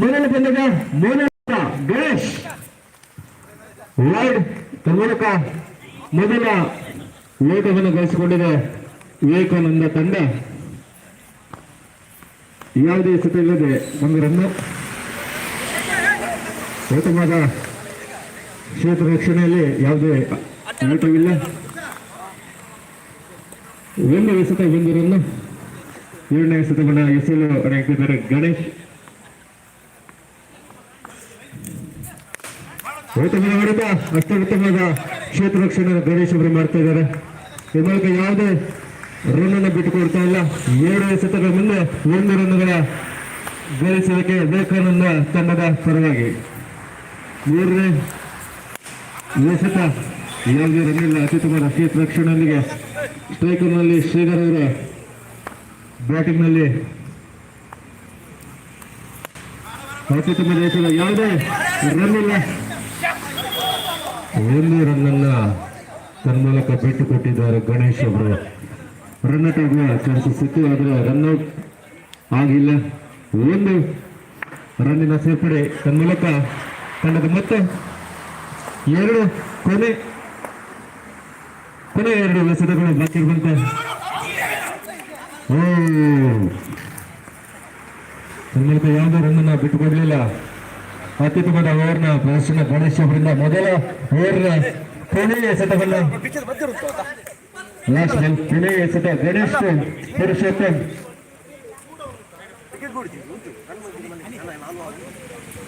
ಮೊದಲ ಪಂದ್ಯದ ಮೂರನೇ ಗಣೇಶ್. ವರ್ಡ್ ಮೂಲಕ ಮೊದಲ ಓಟವನ್ನು ಗಳಿಸಿಕೊಂಡಿದೆ ವಿವೇಕಾನಂದ ತಂಡ. ಯಾವುದೇ ಎಸೆತ ಇಲ್ಲದೆ ಒಂದು ರನ್ನು. ಉತ್ತಮವಾದ ಕ್ಷೇತ್ರ ರಕ್ಷಣೆಯಲ್ಲಿ ಯಾವುದೇ ಆಟವಿಲ್ಲ ಒಂದು ಎಸೆತ ಒಂದು ರನ್ನು. ಏಳನೇ ಎಸೆತವನ್ನು ಎಸೆಯಲು ಅಡಗಿದ್ದಾರೆ ಗಣೇಶ್. ಹೊಡೆತ ಅತ್ಯುತ್ತಮವಾದ ಕ್ಷೇತ್ರ ರಕ್ಷಣೆ ಗಣೇಶ್ ಅವರು ಮಾಡ್ತಾ ಇದ್ದಾರೆ. ಈ ಮೂಲಕ ಯಾವುದೇ ರನ್ ಅನ್ನು ಬಿಟ್ಟುಕೊಡ್ತಾ ಇಲ್ಲ. ಏಳು ಎಸೆತಗಳ ಮುಂದೆ ಒಂದು ರನ್ಗಳ ಗಳಿಸೋದಕ್ಕೆ ಬೇಕಾನಂದ ತಂಡದ ಪರವಾಗಿ. ಮೂರನೇ ಎಸೆತ ಯಾವುದೇ ರನ್ ಇಲ್ಲ ಅತ್ಯುತ್ತಮವಾದ ಕ್ಷೇತ್ರ ರಕ್ಷಣೆಯೊಂದಿಗೆ ಸ್ಟ್ರೈಕರ್ನಲ್ಲಿ ಶ್ರೀಧರ್ ಅವರ ಬ್ಯಾಟಿಂಗ್ನಲ್ಲಿ ಅತ್ಯುತ್ತಮ ದೇಶದ ಯಾವುದೇ ರನ್ ಒಂದು ರನ್ನನ್ನ ಬಿಟ್ಟು ಕೊಟ್ಟಿದ್ದಾರೆ ಗಣೇಶ್ ಅವರು. ರನ್ ಆಗುವ ಚಾನ್ಸಸ್ ಇತ್ತು ಆದರೆ ರನ್ ಔಟ್ ಆಗಿಲ್ಲ. ಒಂದು ರನ್ನಿನ ಸೇರ್ಪಡೆ ತನ್ಮೂಲಕ ತಂಡದ ಮತ್ತೆ ಎರಡು ಕೊನೆ ಕೊನೆ ಎರಡು ಎಸೆತಗಳು ಬಾಕಿ ಇರುವಂತೆ. ಓ ತನ್ಮೂಲಕ ಯಾವುದೇ ರನ್ನನ್ನು ಬಿಟ್ಟುಕೊಡ್ಲಿಲ್ಲ. ಅತ್ಯುತ್ತಮವಾದ ಓವರ್ನ ಪ್ರದರ್ಶನ ಗಣೇಶ್ ಅವರಿಂದ ಮೊದಲ ಓವರ್ನ ಕೊನೆಯ ಎಸೆತವನ್ನು ಲಾಸ್ಟ್ ಎಸೆತ Ganesh Purushottam.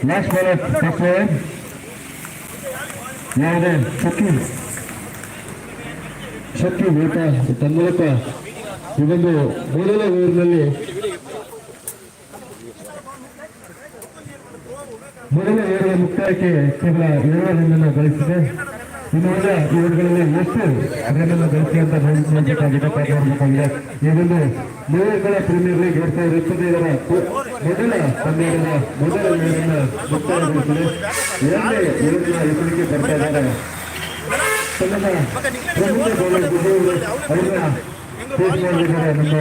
Last bowler first over ಯಾವುದೇ? ಶಕ್ತಿ. ಶಕ್ತಿ ಊಟ ಮೂಲಕ ಇದೊಂದು ಮೊದಲ ಓವರ್ನಲ್ಲಿ ಮೊದಲ ಓವರ್ ಮುಕ್ತಾಯಕ್ಕೆ ಕೇವಲ ಏಳು ರನ್ನನ್ನು ಗಳಿಸಿದೆ ಇನ್ನು ಉಳಿದ ಓವರ್ಗಳಲ್ಲಿ ಎಷ್ಟು ರನ್ನನ್ನು ಗಳಿಸಿ ಅಂತ ನೋಡಬೇಕಾಗಿದೆ ಕಾದು ನೋಡಬೇಕಾಗಿದೆ ಇದೊಂದು ಮೂವರುಗಳ ಪ್ರೀಮಿಯರ್ ಲೀಗ್ ಎರಡ್ ಸಾವಿರದ ಇಪ್ಪತ್ತೈದರ ಪು- ಮೊದಲ ಪಂದ್ಯದ ಮೊದಲ ಓವರನ್ನು ಮುಕ್ತಾಯಗೊಳಿಸಿದೆ ಎರಡನೇ ಓವರ್ನ ಎಸಲಿಕ್ಕೆ ಬರ್ತಾ ಇದ್ದಾರೆ ತಂಡದ ಪ್ರಮುಖ ಬೌಲರ್ ಗುಡ್ಡೂರು ಅವರನ್ನ ಫೇಸ್ ಮಾಡಲಿದ್ದಾರೆ ನಮ್ಮ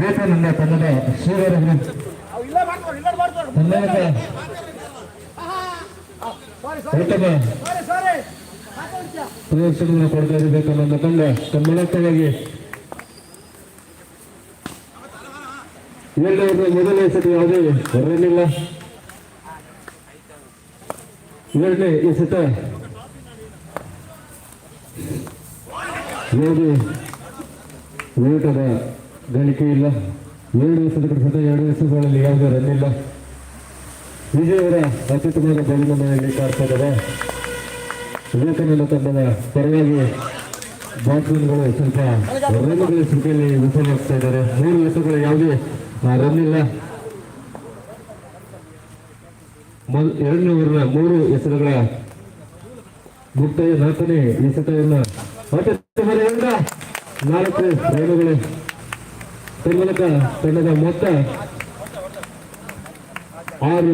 ವೇತನಂದ ತಂಡದ ಶ್ರೀಧರ್ ಅವರು ಕರ್ನಾಟಕ ಉತ್ತಮ ಪ್ರದರ್ಶನವನ್ನು ಕೊಡ್ತಾ ಇರಬೇಕು ನನ್ನ ತಂಡ ಕರ್ನಾಟಕವಾಗಿ ಎರಡನೇ ಮೊದಲ ಎಸೆತ ಯಾವುದೇ ಈ ಎರಡನೇ ಎಸೆತ ಯಾವುದೇ ಗಳಿಕೆ ಇಲ್ಲ. ಎರಡು ಎಸೆತಗಳ ಸತ ಎರಡು ಎಸೆತಗಳಲ್ಲಿ ಯಾವುದೇ ರನ್ ವಿಜಯ್ ಅತ್ಯುತ್ತಮವಾದ ಅತ್ಯುತ್ತಮವಾದ ಮನೆಯಲ್ಲಿ ಕಾಡ್ತಾ ಇದ್ದಾರೆ ವಿವೇಕಾನಂದ ತಂಡದ ಪರವಾಗಿ ಬ್ಯಾಟ್ಸ್ಮನ್ಗಳು ಸ್ವಲ್ಪ ರನ್ಗಳ ಸಂಖ್ಯೆಯಲ್ಲಿ ವಿಫಲವಾಗ್ತಾ ಇದ್ದಾರೆ. ಮೂರು ಹೆಸರುಗಳು ಯಾವುದೇ ರನ್ ಇಲ್ಲ. ಎರಡನೇ ಓವರ್ನ ಮೂರು ಹೆಸರುಗಳ ಮುಕ್ತಾಯ ನಾಲ್ಕನೇ ಎಸೆತವನ್ನ ಅತ್ಯುತ್ತಮದಿಂದ ನಾಲ್ಕು ರನ್ಗಳು ತಂಡದ ಮೊತ್ತ ಆರು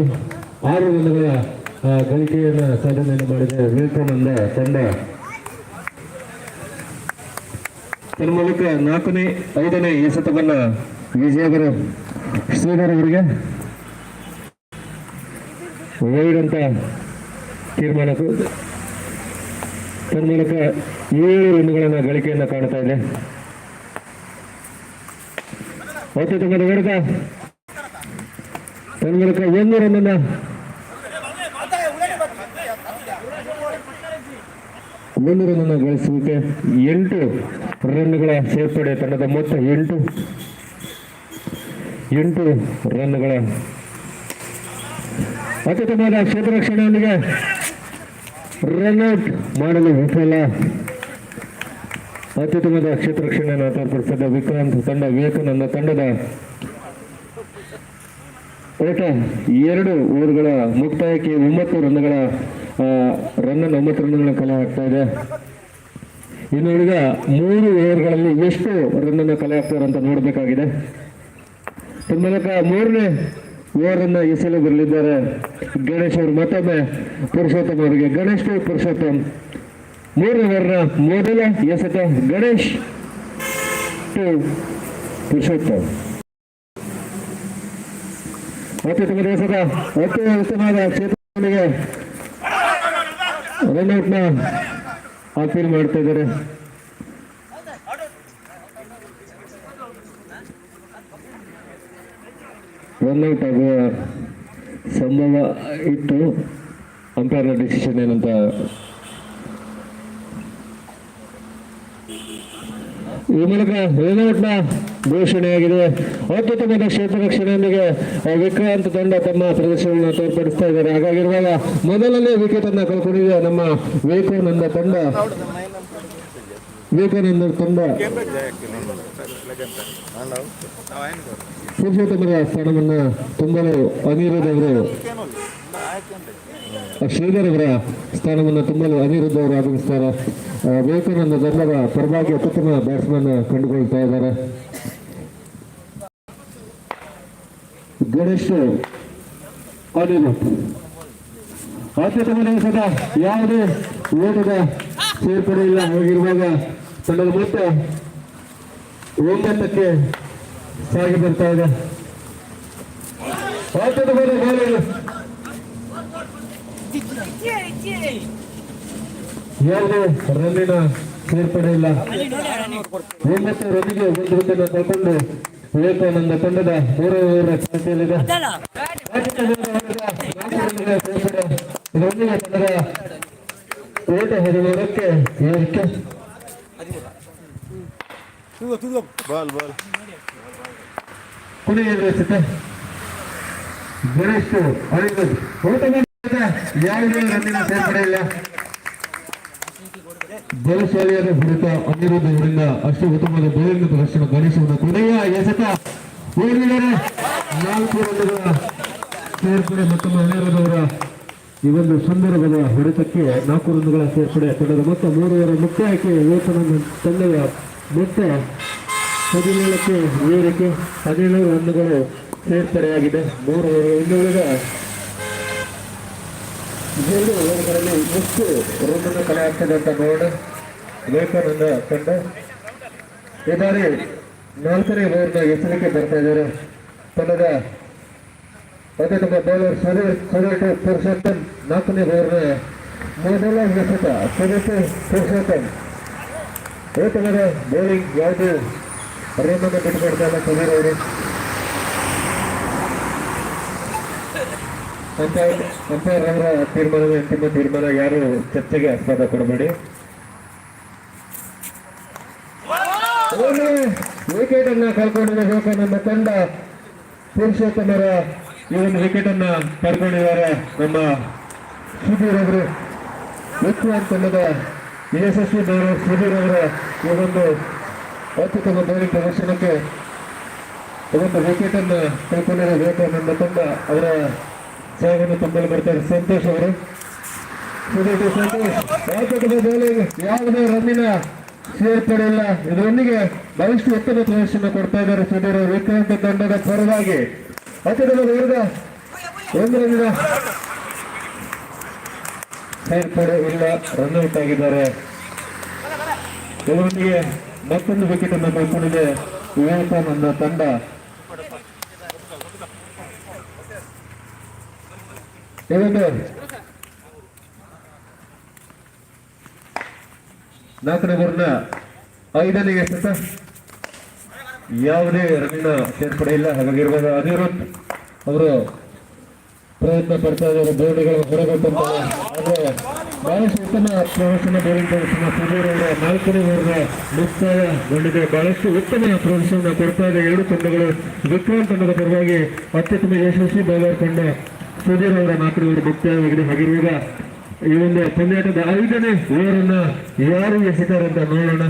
ಆರು ರನ್ಗಳ ಗಳಿಕೆಯನ್ನು ಸಾಧನೆಯನ್ನು ಮಾಡಿದೆ ವಿವೇಕಾನಂದ ತಂಡ. ತನ್ಮೂಲಕ ನಾಲ್ಕನೇ, ಐದನೇ ಎಸೆತವನ್ನ ವಿಜಯಗರ ಶ್ರೀಧರ್ ಅವರಿಗೆ ವೈಡ್ ಅಂತ ತೀರ್ಮಾನ ತನ್ಮೂಲಕ ಏಳು ರನ್ಗಳನ್ನ ಗಳಿಕೆಯನ್ನ ಕಾಣ್ತಾ ಇದೆ. ಅತ್ಯುತ್ತಮದ ಹೊಡೆತ ಒಂದು ರನ್ನನ್ನ ಒಂದು ರನ್ನನ್ನು ಗಳಿಸುವಿಕೆ. ಎಂಟು ರನ್ಗಳ ಸೇರ್ಪಡೆ ತಂಡದ ಮೊತ್ತ ಎಂಟು. ಎಂಟು ರನ್ಗಳ ಅತ್ಯುತ್ತಮವಾದ ಕ್ಷೇತ್ರ ರಕ್ಷಣೆಯೊಂದಿಗೆ ರನ್ಔಟ್ ಮಾಡಲು ವಿಫಲ. ಅತ್ಯುತ್ತಮವಾದ ಕ್ಷೇತ್ರ ರಕ್ಷಣೆಯನ್ನು ತೋರ್ಪಡಿಸಿದ ವಿಕ್ರಾಂತ್ ತಂಡ, ವಿವೇಕಾನಂದ ತಂಡದ ಓಟ ಎರಡು ಓವರ್ಗಳ ಮುಕ್ತಾಯಕ್ಕೆ ಒಂಬತ್ತು ರನ್ಗಳ ರನ್ ಒಂಬತ್ತು ರನ್ಗಳ ಕಲೆ ಆಗ್ತಾ ಇದೆ. ಇನ್ನು ಈಗ ಮೂರು ಓವರ್ಗಳಲ್ಲಿ ಎಷ್ಟು ರನ್ನನ್ನು ಕಲೆ ಹಾಕ್ತಾರೆ ಅಂತ ನೋಡಬೇಕಾಗಿದೆ. ತನ್ಮೂಲಕ ಮೂರನೇ ಓವರ್ ಅನ್ನ ಎಸೆಯಲು ಬರಲಿದ್ದಾರೆ. ಗಣೇಶ್ ಅವರು ಮತ್ತೊಮ್ಮೆ ಪುರುಷೋತ್ತಮ್ ಅವರಿಗೆ. ಗಣೇಶ್ ಪುರುಷೋತ್ತಮ್, ಮೂರನೇ ಓವರ್ನ ಮೊದಲ ಎಸೆತ ಗಣೇಶ್ ಟು ಪುರುಷೋತ್ತಮ್. ಅತ್ಯುತ್ತಮ ದೇಶದ ಅತಿ ಉತ್ತಮವಾದ ಕ್ಷೇತ್ರಗಳಿಗೆ ರನ್ಔಟ್ನ ಅಪೀಲ್ ಮಾಡ್ತಾ ಇದ್ದಾರೆ. ರನ್ಔಟ್ ಆಗುವ ಸಂಭವ ಇತ್ತು. ಅಂಪೈರ್ನ ಡಿಸಿಷನ್ ಏನಂತ? ಈ ಮೂಲಕ ರನ್ಔಟ್ನ ಘೋಷಣೆಯಾಗಿದೆ. ಅತ್ಯುತ್ತಮ ಕ್ಷೇತ್ರ ರಕ್ಷಣೆಯೊಂದಿಗೆ ವಿಕ್ರಾಂತ್ ತಂಡ ತಮ್ಮ ಪ್ರದರ್ಶನವನ್ನು ತೋರ್ಪಡಿಸ್ತಾ ಇದ್ದಾರೆ. ಹಾಗಾಗಿರುವಾಗ ಮೊದಲನೇ ವಿಕೆಟ್ ಅನ್ನ ಕಳ್ಕೊಂಡಿದೆ ನಮ್ಮ ವಿವೇಕಾನಂದ ತಂಡ. ವಿವೇಕಾನಂದ ತಂಡ. ಪುರುಷೋತ್ತಮರ ಸ್ಥಾನವನ್ನ ತುಂಬಲು ಅನಿರುದ್ಧ ಅವರು ಶ್ರೀಧರ್ ಅವರ ಸ್ಥಾನವನ್ನು ತುಂಬಲು ಅನಿರುದ್ಧ ಅವರು ಆಗಮಿಸ್ತಾರೆ. ವಿವೇಕಾನಂದ ತಂಡದ ಪರವಾಗಿ ಅತ್ಯುತ್ತಮ ಬ್ಯಾಟ್ಸ್ಮನ್ ಕಂಡುಕೊಳ್ತಾ ಇದ್ದಾರೆ. ಗಣೇಶ್ ಅನಿರುದ್ಧ್ ಅತ್ಯುತ್ತಮ ಸದಾ ಯಾವುದೇ ಓಟದ ಸೇರ್ಪಡೆ ಇಲ್ಲ. ಹೋಗಿರುವಾಗ ತಂಡದ ಮೊತ್ತ ಒಂಬತ್ತಕ್ಕೆ ಸಾಗಿ ಬರ್ತಾ ಇದೆ. ಅತ್ಯುತ್ತಮ ಯಾವುದೇ ರನ್ನಿನ ಸೇರ್ಪಡೆ ಇಲ್ಲ. ಒಂಬತ್ತು ರನ್ನಿಗೆ ಒಂದು ವೃತ್ತನ್ನು ಕಳ್ಕೊಂಡು ವಿವೇಕಾನಂದ ತಂಡದ ಮೂರು ಓವರ್ ಚಾಲ್ತಿಯಲ್ಲಿದೆ ರನ್ನಿಗೆ ತಂಡದ ಓಟ ಹದಿಮೂರಕ್ಕೆ ಏರಿಕೆ ಬಲ್ ಬಲ್ ಕೊನೆಯ ಎದುರಿಸುತ್ತೆ ಗಣೇಶ್ ಅಳಿಗದ್ ಓಟ ಮಾಡಿದ ಯಾವುದೇ ರನ್ನಿನ ಸೇರ್ಪಡೆ ಇಲ್ಲ ಬಲಶಾಲಿಯಾದ ಹೊಡೆತ ಅನಿರುದ್ಧ ಅವರಿಂದ ಅಷ್ಟು ಉತ್ತಮವಾದ ಬೌಲಿಂಗ್ ಪ್ರದರ್ಶನ ಗಣೇಶನ ಕೊನೆಯ ಎಸೆತ ಏನಿದ್ದಾರೆ ನಾಲ್ಕು ಸೇರ್ಪಡೆ ಮತ್ತೊಮ್ಮೆ ಅನಿರುದ್ಧವರ ಈ ಒಂದು ಸಂದರ್ಭದ ಹೊಡೆತಕ್ಕೆ ನಾಲ್ಕು ರನ್ನುಗಳ ಸೇರ್ಪಡೆ ತಂಡದ ಮೊತ್ತ ಮೂರುವರ ಮುಕ್ತಾಯಕ್ಕೆ ವೇತನ ತಂಡದ ಮೊತ್ತ ಹದಿನೇಳಕ್ಕೆ ಏರಿಕೆ ಹದಿನೇಳು ರನ್ನುಗಳು ಸೇರ್ಪಡೆಯಾಗಿದೆ. ಮೂರು ಇನ್ನುಳಿದ ಏಳು ಓವರ್ಗಳಲ್ಲಿ ಎಷ್ಟು ರನ್ನನ್ನು ಕಲೆ ಆಗ್ತದೆ ಅಂತ ನೋಡೋಣ ವಿವೇಕಾನಂದ ತಂಡ. ಈ ನಾಲ್ಕನೇ ಓವರ್ನ ಎಚ್ಚರಿಕೆ ಬರ್ತಾ ಇದ್ದಾರೆ. ತಂಡದ ನಮ್ಮ ಬೌಲರ್ ಸುರೇಶ್ ಸುರೇಶ್ ಪುರುಷೋತ್ತಮ್ ನಾಲ್ಕನೇ ಓವರ್ನ ಮೊದಲ ಎಸೆತ ಸುರೇಶ್ ಪುರುಷೋತ್ತಮ್. ಏಕವಾದ ಬೌಲಿಂಗ್ ಯಾವುದು ರನ್ನನ್ನು ಬಿಟ್ಟುಕೊಡ್ತಾ ಇಲ್ಲ ಸುಧೀರ್ ಅವರು? ಅಂಪೈರ್ ಅಂಪೈರ್ ಅವರ ತೀರ್ಮಾನವೇ ಅಂತಿಮ ತೀರ್ಮಾನ ಯಾರು ಚರ್ಚೆಗೆ ಆಸ್ವಾದ ಕೊಡಬೇಡಿ? ವಿಕೆಟ್ ಅನ್ನ ಕಳ್ಕೊಂಡಿದೆ ನಮ್ಮ ತಂಡ ಪುರುಷೋತ್ತಮರ ಈ ಒಂದು ವಿಕೆಟ್ ಅನ್ನ ಪಡ್ಕೊಂಡಿದ್ದಾರೆ ನಮ್ಮ ಸುಧೀರ್ ಅವರು. ವಿಕ್ರಾಂತ್ ತಂಡದ ಯಶಸ್ವಿ ಬೌಲರ್ ಸುಧೀರ್ ಅವರ ಈ ಒಂದು ಅತ್ಯುತ್ತಮ ಬೌಲಿಂಗ್ ಪ್ರದರ್ಶನಕ್ಕೆ ಒಂದು ವಿಕೆಟ್ ಅನ್ನ ಕಳ್ಕೊಂಡಿರೋ ನಮ್ಮ ತಂಡ ಅವರ ಸೇವೆಯನ್ನು ತುಂಬಲು ಬರ್ತಾರೆ ಸಂತೋಷ್ ಅವರು. ಸಂತೋಷ್ ಬೌಲಿಂಗ್ ಯಾವುದೇ ರನ್ನಿನ ಸೇರ್ಪಡೆ ಇಲ್ಲ ಇದರೊಂದಿಗೆ ಬಹಳಷ್ಟು ಉತ್ತಮ ಪ್ರದರ್ಶನ ಕೊಡ್ತಾ ಇದ್ದಾರೆ ಸುಧೀರ್ ವಿಕ್ರಾಂತ ತಂಡದ ಪರವಾಗಿ ಅತ್ಯುತ್ತಮ ವರ್ಗ ಒಂದು ರನ್ನಿನ ಸೇರ್ಪಡೆ ಇಲ್ಲ. ರನ್ಔಟ್ ಆಗಿದ್ದಾರೆ. ಇದರೊಂದಿಗೆ ಮತ್ತೊಂದು ವಿಕೆಟ್ ಅನ್ನು ಕಳ್ಕೊಂಡಿದೆ ವಿವೇಕಾನಂದ ತಂಡ. ಇದೊಂದು ನಾಲ್ಕನೇ ಓವರ್ನ ಐದನೇ ಎಷ್ಟ ಯಾವುದೇ ರನ್ನ ಸೇರ್ಪಡೆ ಇಲ್ಲ. ಹಾಗಾಗಿರ್ಬೋದು ಅನಿರುದ್ಧ ಅವರು ಪ್ರಯತ್ನ ಪಡ್ತಾ ಇದ್ದಾರೆ. ಬೋರ್ಡ್ಗಳು ಹೊರಗೊಟ್ಟಂತಾರೆ ಆದರೆ ಬಹಳಷ್ಟು ಉತ್ತಮ ಪ್ರದರ್ಶನ ಬೌಲಿಂಗ್ ಪ್ರದರ್ಶನ ಸುಧೀರ್ ಅವರ ನಾಲ್ಕನೇ ಓವರ್ನ ಮುಕ್ತಾಯಗೊಂಡಿದೆ ಬಹಳಷ್ಟು ಉತ್ತಮ ಪ್ರದರ್ಶನ ಕೊಡ್ತಾ ಇದೆ. ಎರಡು ತಂಡಗಳು ವಿಕ್ರಾಂತ್ ತಂಡದ ಪರವಾಗಿ ಅತ್ಯುತ್ತಮ ಯಶಸ್ವಿ ಬೌಲರ್ ತಂಡ ಸುಧೀರ್ ಅವರ ಮಾತುಗಳು ಮುಕ್ತಾಯವಾಗಿದೆ ಹಾಗಿರುವಾಗ ಈ ಒಂದು ಪಂದ್ಯಾಟದ ಐದನೇ ಓವರನ್ನ ಯಾರು ಎಸೆತಾರಂತ ನೋಡೋಣ.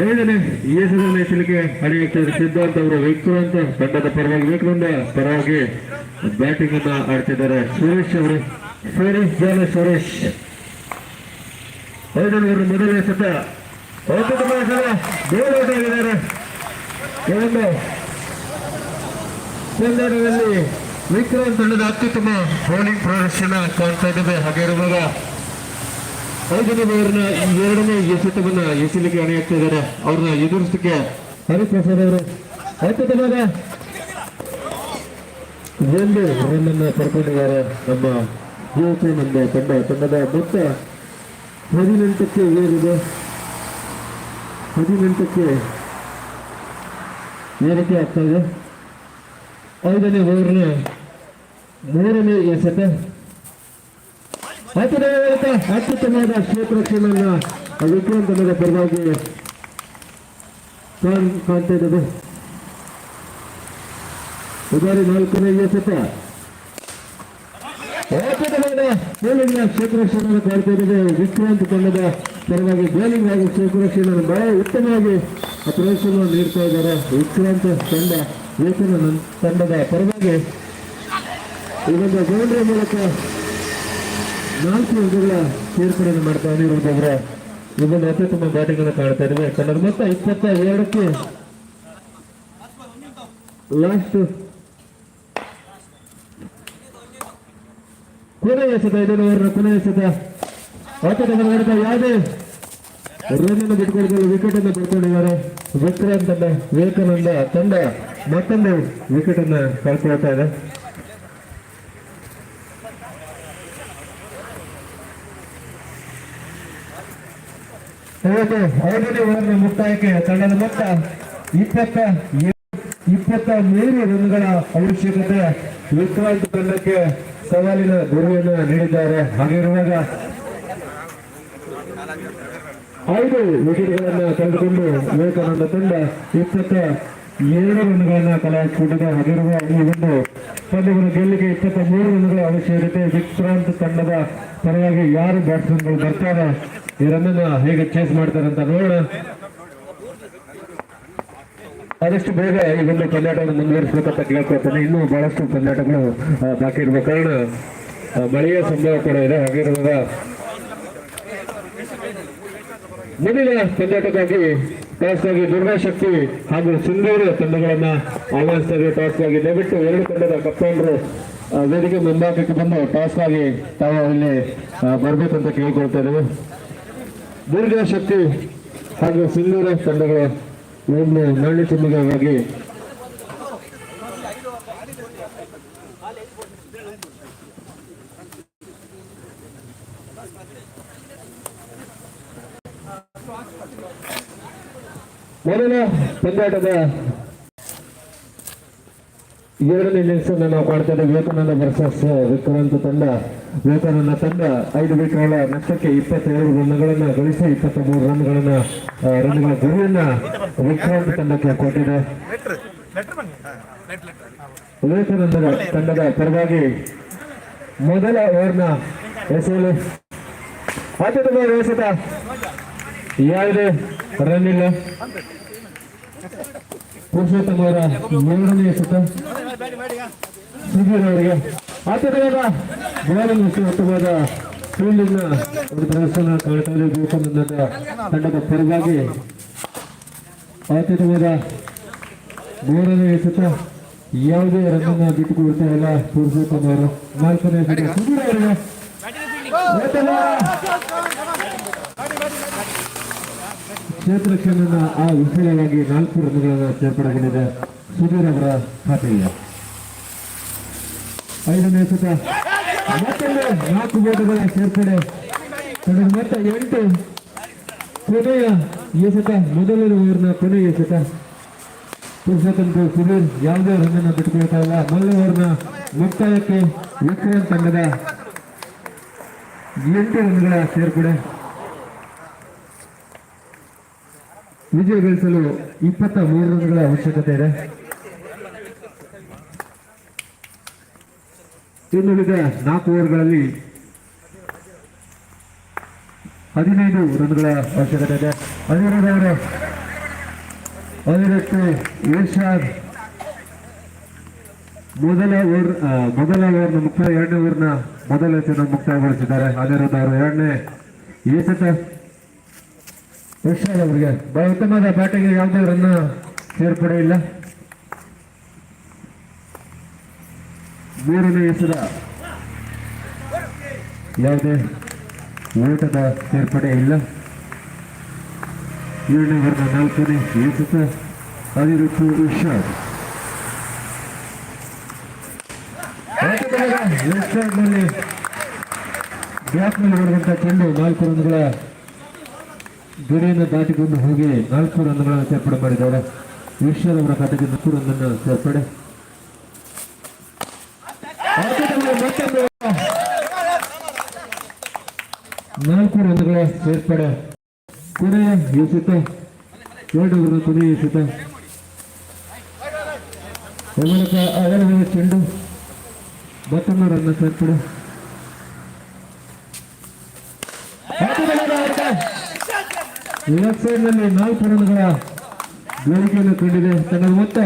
ಐದನೇ ಈಸದ ಎಸಲಿಗೆ ಅಡಿಯಾಗ್ತಿದ್ದಾರೆ ಸಿದ್ಧಾಂತ ಅವರು ವಿಕ್ರಾಂತ ತಂಡದ ಪರವಾಗಿ ವಿಕ್ರಾಂತ ಪರವಾಗಿ ಬ್ಯಾಟಿಂಗ್ ಅನ್ನ ಆಡ್ತಿದ್ದಾರೆ. ಸುರೇಶ್ ಅವರು. ಸುರೇಶ್ ಜಾಲ ಸುರೇಶ್. ಐದನೇ ಮೊದಲನೇ ಸತ. ಔಟ್ ಆಗಿದ್ದಾರೆ ಈ ಒಂದು ತಂಡದ ಅತ್ಯುತ್ತಮ ಬೌಲಿಂಗ್ ಪ್ರದರ್ಶನ ಕಾಣ್ತಾ ಇದ್ದೇವೆ. ಹಾಗೆ ಇರುವಾಗ ಐದನೇ ಓವರ್ನ ಎರಡನೇ ಎಸೆತವನ್ನ ಎಸೆಲಿಕ್ಕೆ ಅಣೆಯಾಗ್ತಾ ಇದ್ದಾರೆ. ಅವ್ರನ್ನ ಎದುರಿಸಲಿಕ್ಕೆ ಹರಿಪ್ರಸಾದ್ ಅವರು ಅತ್ಯುತ್ತಮವಾದ ಒಂದು ರನ್ ಅನ್ನ ಪಡ್ಕೊಂಡಿದ್ದಾರೆ ನಮ್ಮ ನಮ್ಮ ತಂಡ, ತಂಡದ ಮೊತ್ತ ಹದಿನೆಂಟಕ್ಕೆ ಏರಿದೆ. ಹದಿನೆಂಟಕ್ಕೆ ಏರಿಕೆ ಆಗ್ತಾ ಇದೆ. ಐದನೇ ಓವರ್ನ ಮೂರನೇ ಎಸೆತ. ಅತ್ಯುತ್ತಮವಾದ ಅತ್ಯುತ್ತಮವಾದ ಕ್ಷೇತ್ರ ನನ್ನ ವಿಕ್ರಮ್ ತಂಡದ ಪರವಾಗಿ ಕಾಣ್- ಕಾಣ್ತಾ ಇದ್ದದು ಉದಾರಿ ನಾಲ್ಕನೇ ಎಸೆತ. ಅತ್ಯುತ್ತಮವಾದ ಬೌಲಿಂಗ್ನ ಕ್ಷೇತ್ರ ಇದ್ದದೆ ವಿಕ್ರಾಂತ್ ತಂಡದ ಪರವಾಗಿ ಬೌಲಿಂಗ್ ಹಾಗೂ ಕ್ಷೇತ್ರ ರಕ್ಷಣೆಯನ್ನು ಬಹಳ ಉತ್ತಮವಾಗಿ ಪ್ರದರ್ಶನವನ್ನು ನೀಡ್ತಾ ಇದ್ದಾರೆ. ವಿಕ್ರಾಂತ ತಂಡ, ವೇತನ ತಂಡದ ಪರವಾಗಿ ಈ ಒಂದು ಬೌಂಡ್ರಿ ಮೂಲಕ ನಾಲ್ಕು ಅಂಕಗಳ ಸೇರ್ಪಡೆಯನ್ನು ಮಾಡ್ತಾ ಅನಿರುದ್ಧವರ ಇದನ್ನು ಅತ್ಯುತ್ತಮ ಬ್ಯಾಟಿಂಗ್ ಅನ್ನು ಕಾಣ್ತಾ ಇದ್ದೇವೆ. ಕನ್ನಡ ಮೊತ್ತ ಇಪ್ಪತ್ತ ಎರಡಕ್ಕೆ ಲಾಸ್ಟ್ ಕೊನೆಯ ಎಸೆತ ಇದನ್ನು ಕೊನೆಯ ಎಸೆತ. ಅತ್ಯುತ್ತಮ ನೋಡಿದ ಯಾವುದೇ? ವಿಕೆಟ್ ಅನ್ನು ಬಿಟ್ಕೊಂಡಿದ್ದಾರೆ ವಿಕ್ರಾಂತ್ ತಂಡ ವಿವೇಕಾನಂದ ತಂಡ ಮತ್ತೊಂದು ವಿಕೆಟ್ ಅನ್ನು ಕಳ್ಕೊಳ್ತಾ ಇದೆ. ಇವತ್ತು ಐದನೇ ಓವರ್ನ ಮುಕ್ತಾಯಕ್ಕೆ ತಂಡದ ಮೊತ್ತ ಇಪ್ಪತ್ತ ಇಪ್ಪತ್ತ ಮೂರು ರನ್ಗಳ ಅವಶ್ಯಕತೆ ವಿಕ್ರಾಂತ್ ತಂಡಕ್ಕೆ ಸವಾಲಿನ ಗುರಿಯನ್ನು ನೀಡಿದ್ದಾರೆ. ಹಾಗಿರುವಾಗ ಐದು ವಿಕೆಟ್ಗಳನ್ನು ಕಳೆದುಕೊಂಡು ವಿವೇಕಾನಂದ ತಂಡ ಇಪ್ಪತ್ತ ಏಳು ರನ್ಗಳನ್ನ ಕಲೆ ಹಾಕಿಕೊಂಡಿದೆ ಹಾಗಿರುವ ಈ ಒಂದು ಪಂದ್ಯವನ್ನು ಗೆಲ್ಲಿಗೆ ಇಪ್ಪತ್ತ ಮೂರು ರನ್ಗಳ ಅವಶ್ಯಕತೆ ವಿಕ್ರಾಂತ್ ತಂಡದ ಪರವಾಗಿ ಯಾರು ಬ್ಯಾಟ್ಸ್ಮನ್ಗಳು ಬರ್ತಾರೆ? ಈ ರನ್ನನ್ನು ಹೇಗೆ ಚೇಸ್ ಮಾಡ್ತಾರೆ ಅಂತ ನೋಡೋಣ. ಆದಷ್ಟು ಬೇಗ ಈ ಒಂದು ಪಂದ್ಯಾಟವನ್ನು ಮುಂದುವರಿಸಬೇಕಂತ ಕೇಳ್ಕೊಳ್ತೇನೆ. ಇನ್ನೂ ಬಹಳಷ್ಟು ಪಂದ್ಯಾಟಗಳು ಬಾಕಿ ಇರುವ ಕಾರಣ ಮಳೆಯ ಸಂಭವ ಕೂಡ ಇದೆ. ಹಾಗಿರುವಾಗ ಮುಂದಿನ ತಂಡಕ್ಕಾಗಿ ಟಾಸ್ ಆಗಿ ದುರ್ಗಾಶಕ್ತಿ ಹಾಗೂ ಸಿಂಧೂರು ತಂಡಗಳನ್ನು ಆಹ್ವಾನಿಸ್ತಾರೆ ಟಾಸ್ ಆಗಿ ದಯವಿಟ್ಟು ಎರಡು ತಂಡದ ಕಪ್ತಾನರು ವೇದಿಕೆ ಮುಂಭಾಗಕ್ಕೆ ಬಂದು ಟಾಸ್ಗಾಗಿ ತಾವು ಇಲ್ಲಿ ಬರಬೇಕಂತ ಕೇಳ್ಕೊಳ್ತಾ ಇದ್ದೇವೆ. ದುರ್ಗಾಶಕ್ತಿ ಹಾಗೂ ಸಿಂಧೂರ ತಂಡಗಳು ಒಂದು ಮರಳಿ ಮೊದಲ ಪಂದ್ಯಾಟದ ಎರಡನೇ ಇನ್ನಿಂಗ್ಸ್ ಅನ್ನು ನಾವು ಕಾಣ್ತೇವೆ ಇದ್ದೇವೆ. ವಿವೇಕಾನಂದ ವರ್ಸಸ್ ವಿಕ್ರಾಂತ್ ತಂಡ. ವಿವೇಕಾನಂದ ತಂಡ ಐದು ವಿಕೆಟ್ಗಳ ನಷ್ಟಕ್ಕೆ ಇಪ್ಪತ್ತೇಳು ರನ್ಗಳನ್ನ ಗಳಿಸಿ ಇಪ್ಪತ್ತ ಮೂರು ರನ್ಗಳನ್ನ ರನ್ಗಳ ಗುರಿಯನ್ನ ವಿಕ್ರಾಂತ್ ತಂಡಕ್ಕೆ ಕೊಟ್ಟಿದೆ. ವಿವೇಕಾನಂದರ ತಂಡದ ಪರವಾಗಿ ಮೊದಲ ಓವರ್ನ ಎಸೆಯಲು ಆದ್ಯತೆ ಎಸೆತ ಯಾವುದೇ ರನ್ ಇಲ್ಲ. ಪುರುಷೋತ್ತಮ ಅವರ ಮೂರನೇ ಎಸೆತ ಸುಧೀರ್ ಅವರಿಗೆ ಅತ್ಯುತ್ತಮವಾದ ಬೌಲಿಂಗ್ ಮತ್ತು ಉತ್ತಮವಾದ ಫೀಲ್ಡಿಂಗ್ನ ಒಂದು ಪ್ರದರ್ಶನ ಕಾಣ್ತಾ ಇದೆ ವಿವೇಕಾನಂದದ ತಂಡದ ಪರವಾಗಿ ಅತ್ಯುತ್ತಮವಾದ ಮೂರನೇ ಎಸೆತ ಯಾವುದೇ ರನ್ನನ್ನು ಬಿಟ್ಟುಕೊಡ್ತಾ ಇಲ್ಲ ಪುರುಷೋತ್ತಮ ಅವರು ನಾಲ್ಕನೇ ಎಸೆತ ಸುಧೀರ್ ಅವರಿಗೆ ಉತ್ತಮ ಕ್ಷೇತ್ರ ಆ ವಿಫಲವಾಗಿ ನಾಲ್ಕು ರನ್ಗಳನ್ನು ಸೇರ್ಪಡೆಗೊಂಡಿದೆ ಸುಧೀರ್ ಅವರ ಐದನೇ ಮತ್ತೊಂದು ನಾಲ್ಕು ಓಟಗಳ ಸೇರ್ಪಡೆ. ಮೊತ್ತ ಎಂಟು. ಕೊನೆಯ ಎಸೆತ ಮೊದಲನೇ ಓವರ್ನ ಕೊನೆಯ ಎಸೆತ ಸುಧೀರ್ ಯಾವುದೇ ರನ್ನನ್ನು ಬಿಟ್ಟುಕೊಳ್ತಾ ಇಲ್ಲ. ಮೊದಲ ಓವರ್ನ ಮುಕ್ತಾಯಕ್ಕೆ ವಿಕ್ರಮ್ ತಂಡದ ಎಂಟು ರನ್ಗಳ ಸೇರ್ಪಡೆ. ವಿಜಯ ಗಳಿಸಲು ಇಪ್ಪತ್ತ ಮೂರು ರನ್ಗಳ ಅವಶ್ಯಕತೆ ಇದೆ. ಇನ್ನುಳಿದ ನಾಲ್ಕು ಓವರ್ಗಳಲ್ಲಿ ಹದಿನೈದು ರನ್ಗಳ ಅವಶ್ಯಕತೆ ಇದೆ. ಹದಿನೈದು ಅವರು ಹದಿನೆಂಟು ಇರ್ಷಾದ್ ಮೊದಲ ಓವರ್ ಮೊದಲ ಓವರ್ನ ಮುಕ್ತಾಯ ಎರಡನೇ ಓವರ್ನ ಮೊದಲ ಹೆಸರನ್ನು ಮುಕ್ತಾಯಗೊಳಿಸಿದ್ದಾರೆ. ಅನಿರುದ್ಧ ಅವರು ಎರಡನೇ ಎಸೆತ ಇರ್ಷಾದ್ ಅವರಿಗೆ. ಬಹಳ ಉತ್ತಮವಾದ ಬ್ಯಾಟಿಂಗ್ ಯಾವುದೇ ರನ್ನ ಸೇರ್ಪಡೆ ಇಲ್ಲ. ಮೂರನೇ ಎಸೆದ ಯಾವುದೇ ಓಟದ ಸೇರ್ಪಡೆ ಇಲ್ಲ. ಏಳನೇ ವರ್ಗ ನಾಲ್ಕನೇ ಏಸುತ್ತ ಅನಿರುತ್ತು ಇರ್ಷಾದ್ ಲೆಫ್ಟ್ ಸೈಡ್ನಲ್ಲಿ ಬ್ಯಾಟ್ನಲ್ಲಿ ಚೆಂಡು ನಾಲ್ಕು ರನ್ಗಳ ಗಡಿಯನ್ನು ದಾಟಿಕೊಂಡು ಹೋಗಿ ನಾಲ್ಕು ರನ್ಗಳನ್ನು ಸೇರ್ಪಡೆ ಮಾಡಿದ್ದಾರೆ. ವಿಶ್ವದ ಅವರ ಖಾತೆಗೆ ನಾಲ್ಕು ರನ್ನನ್ನು ಸೇರ್ಪಡೆ. ನಾಲ್ಕು ರನ್ಗಳ ಸೇರ್ಪಡೆ. ಕೊನೆಯ ಯೋಚಿತ ಎರಡು ರನ್ ಕೊನೆಯ ಯೋಚಿತ ಚೆಂಡು. ಮತ್ತೊಂದು ರನ್ನ ಸೇರ್ಪಡೆ. ಲೆಫ್ಟ್ ಸೈಡ್ ನಾಲ್ಕು ರನ್ಗಳ ಬೇಡಿಕೆಯನ್ನು ಕಂಡಿದೆ. ತನ್ನ ಮೊತ್ತ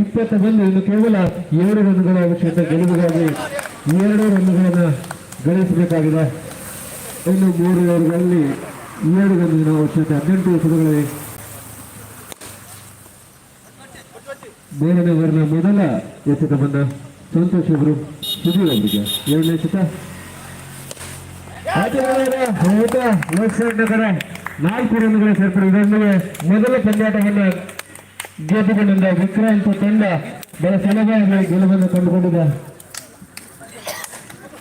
ಇಪ್ಪತ್ತ ಬಂದು ಇನ್ನು ಕೇವಲ ಎರಡು ರನ್ಗಳ ಅವಶ್ಯಕತೆ ಗೆಲುವಿಗಾಗಿ ಎರಡು ರನ್ಗಳನ್ನು ಗಳಿಸಬೇಕಾಗಿದೆ. ಇನ್ನು ಮೂರು ಓವರ್ಗಳಲ್ಲಿ ಏಳು ರನ್ನಿನ ಅವಶ್ಯಕತೆ ಹದಿನೆಂಟು ಎಸೆತಗಳಿವೆ ಮೂರನೇ ಓವರ್ನ ಮೊದಲ ಎಸೆತ ಬಂದ ಸಂತೋಷ್ ಅವರು ಅವರಿಗೆ ಎರಡನೇ ಎಸೆತ. ಸೈಡ್ ನಗರ ನಾಲ್ಕು ಸೇರ್ಪಡೆ ಮೊದಲ ಪಂದ್ಯಾಟವನ್ನು ಗೆದ್ದುಕೊಂಡಿದ್ದ ವಿಕ್ರಾಂತ್ ತಂಡ ಬಹಳ ಸುಲಭವಾಗಿ ಗೆಲುವನ್ನು ಕಂಡುಕೊಂಡಿದೆ